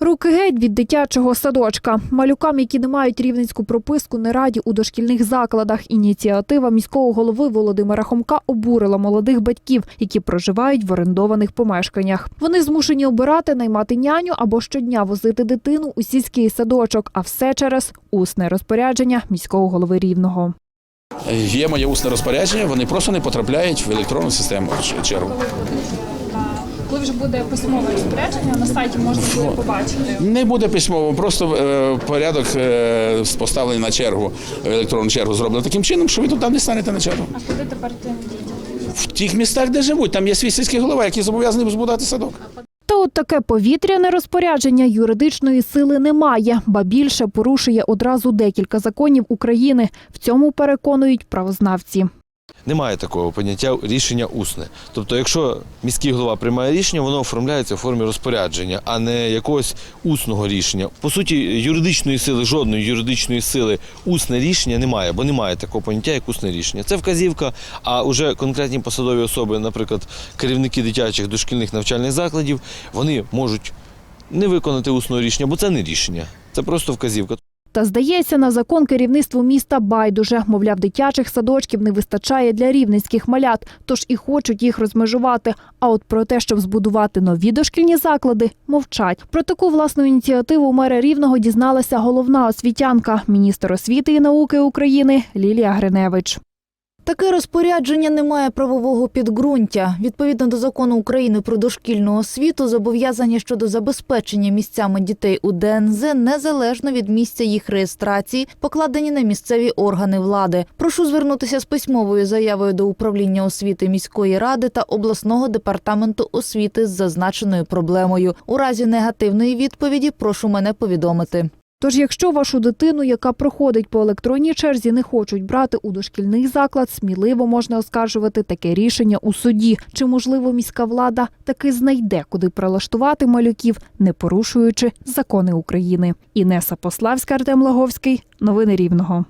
Руки геть від дитячого садочка. Малюкам, які не мають рівненську прописку, не раді у дошкільних закладах. Ініціатива міського голови Володимира Хомка обурила молодих батьків, які проживають в орендованих помешканнях. Вони змушені обирати наймати няню або щодня возити дитину у сільський садочок, а все через усне розпорядження міського голови Рівного. Є моє усне розпорядження, вони просто не потрапляють в електронну систему чергу. Вже буде письмове розпорядження, на сайті можна буде побачити. Не буде письмово, просто е, порядок е, поставлений на чергу, електронну чергу зроблено таким чином, що ви туди не станете на чергу. А куди тепер тим дітям? В тих містах, де живуть, там є свій сільський голова, який зобов'язаний збудувати садок. Та от таке повітряне розпорядження юридичної сили немає, ба більше порушує одразу декілька законів України. В цьому переконують правознавці. Немає такого поняття рішення усне. Тобто, якщо міський голова приймає рішення, воно оформляється в формі розпорядження, а не якогось усного рішення. По суті, юридичної сили, жодної юридичної сили усне рішення немає, бо немає такого поняття, як усне рішення. Це вказівка, а вже конкретні посадові особи, наприклад, керівники дитячих дошкільних навчальних закладів, вони можуть не виконати усного рішення, бо це не рішення, це просто вказівка. Та здається, на закон керівництву міста байдуже. Мовляв, дитячих садочків не вистачає для рівненських малят, тож і хочуть їх розмежувати. А от про те, щоб збудувати нові дошкільні заклади, мовчать. Про таку власну ініціативу мера Рівного дізналася головна освітянка, міністр освіти і науки України Лілія Гриневич. Таке розпорядження не має правового підґрунтя. Відповідно до закону України про дошкільну освіту, зобов'язання щодо забезпечення місцями дітей у ДНЗ незалежно від місця їх реєстрації, покладені на місцеві органи влади. Прошу звернутися з письмовою заявою до управління освіти міської ради та обласного департаменту освіти з зазначеною проблемою. У разі негативної відповіді прошу мене повідомити. Тож, якщо вашу дитину, яка проходить по електронній черзі, не хочуть брати у дошкільний заклад, сміливо можна оскаржувати таке рішення у суді. Чи можливо міська влада таки знайде, куди прилаштувати малюків, не порушуючи закони України? Інеса Пославська, Артем Лаговський. Новини Рівного.